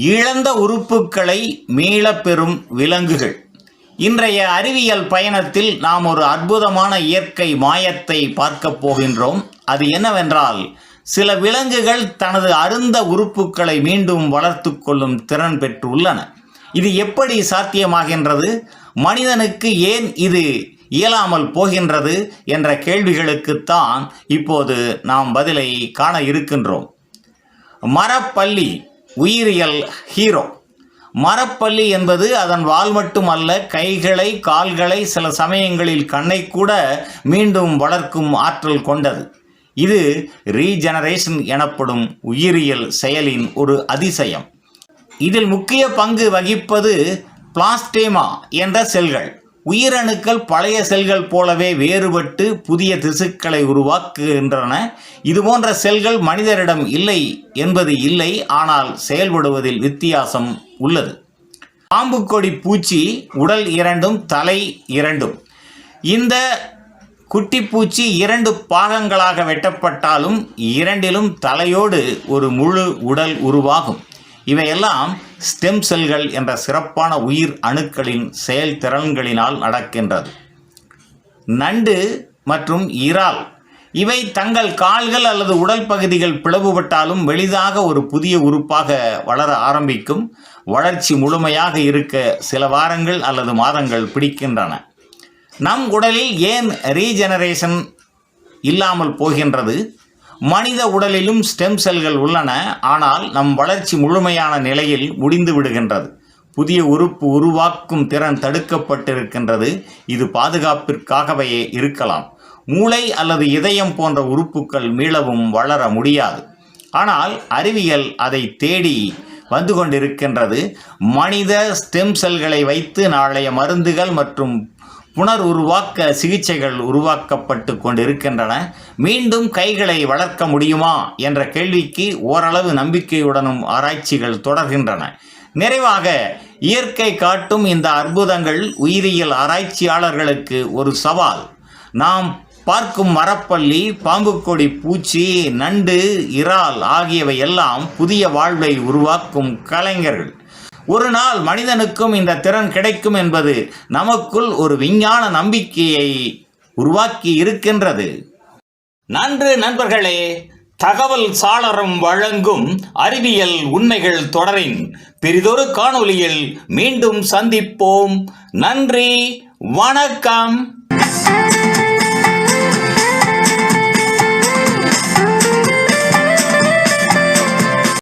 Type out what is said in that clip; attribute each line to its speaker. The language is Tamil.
Speaker 1: இழந்த உறுப்புகளை மீளப் பெறும் விலங்குகள். இன்றைய அறிவியல் பயணத்தில் நாம் ஒரு அற்புதமான இயற்கை மாயத்தை பார்க்கப் போகின்றோம். அது என்னவென்றால் சில விலங்குகள் தனது அருந்த உறுப்புகளை மீண்டும் வளர்த்து கொள்ளும் திறன் பெற்றுள்ளன. இது எப்படி சாத்தியமாகின்றது? மனிதனுக்கு ஏன் இது இயலாமல் போகின்றது என்ற கேள்விகளுக்குத்தான் இப்போது நாம் பதிலை காண இருக்கின்றோம். மரப்பள்ளி உயிரியல் ஹீரோ. மரப்பள்ளி என்பது அதன் வால் மட்டுமல்ல கைகளை கால்களை சில சமயங்களில் கண்ணை கூட மீண்டும் வளர்க்கும் ஆற்றல் கொண்டது. இது ரீஜெனரேஷன் எனப்படும் உயிரியல் செயலின் ஒரு அதிசயம். இதில் முக்கிய பங்கு வகிப்பது பிளாஸ்டேமா என்ற செல்கள். உயிரணுக்கள் பழைய செல்கள் போலவே வேறுபட்டு புதிய திசுக்களை உருவாக்குகின்றன. இதுபோன்ற செல்கள் மனிதரிடம் இல்லை என்பது இல்லை ஆனால் செயல்படுவதில் வித்தியாசம் உள்ளது. பாம்புக்கொடி பூச்சி உடல் இரண்டும் தலை இரண்டும். இந்த குட்டிப்பூச்சி இரண்டு பாகங்களாக வெட்டப்பட்டாலும் இரண்டிலும் தலையோடு ஒரு முழு உடல் உருவாகும். இவையெல்லாம் ஸ்டெம் செல்கள் என்ற சிறப்பான உயிர் அணுக்களின் செயல்திறன்களினால் நடக்கின்றது. நண்டு மற்றும் இறால் இவை தங்கள் கால்கள் அல்லது உடல் பகுதிகள் பிளவுபட்டாலும் எளிதாக ஒரு புதிய உறுப்பாக வளர ஆரம்பிக்கும். வளர்ச்சி முழுமையாக இருக்க சில வாரங்கள் அல்லது மாதங்கள் பிடிக்கின்றன. நம் உடலில் ஏன் ரீஜெனரேஷன் இல்லாமல் போகின்றது? மனித உடலிலும் ஸ்டெம் செல்கள் உள்ளன ஆனால் நம் வளர்ச்சி முழுமையான நிலையில் முடிந்து விடுகின்றது. புதிய உறுப்பு உருவாக்கும் திறன் தடுக்கப்பட்டிருக்கின்றது. இது பாதுகாப்பிற்காகவே இருக்கலாம். மூளை அல்லது இதயம் போன்ற உறுப்புகள் மீளவும் வளர முடியாது. ஆனால் அறிவியல் அதை தேடி வந்து கொண்டிருக்கின்றது. மனித ஸ்டெம் செல்களை வைத்து நாளைய மருந்துகள் மற்றும் புனர் உருவாக்க சிகிச்சைகள் உருவாக்கப்பட்டு கொண்டிருக்கின்றன. மீண்டும் கைகளை வளர்க்க முடியுமா என்ற கேள்விக்கு ஓரளவு நம்பிக்கையுடனும் ஆராய்ச்சிகள் தொடர்கின்றன. நிறைவாக இயற்கை காட்டும் இந்த அற்புதங்கள் உயிரியல் ஆராய்ச்சியாளர்களுக்கு ஒரு சவால். நாம் பார்க்கும் மரப்பள்ளி பாம்புக்கொடி பூச்சி நண்டு இறால் ஆகியவை எல்லாம் புதிய வாழ்வை உருவாக்கும் கலைஞர்கள். ஒரு நாள் மனிதனுக்கும் இந்த திறன் கிடைக்கும் என்பது நமக்குள் ஒரு விஞ்ஞான நம்பிக்கையை உருவாக்கி இருக்கின்றது. நன்று நண்பர்களே தகவல் சாளரம் வழங்கும் அறிவியல் உண்மைகள் தொடரின் பெரிதொரு காணொளியில் மீண்டும் சந்திப்போம். நன்றி வணக்கம்.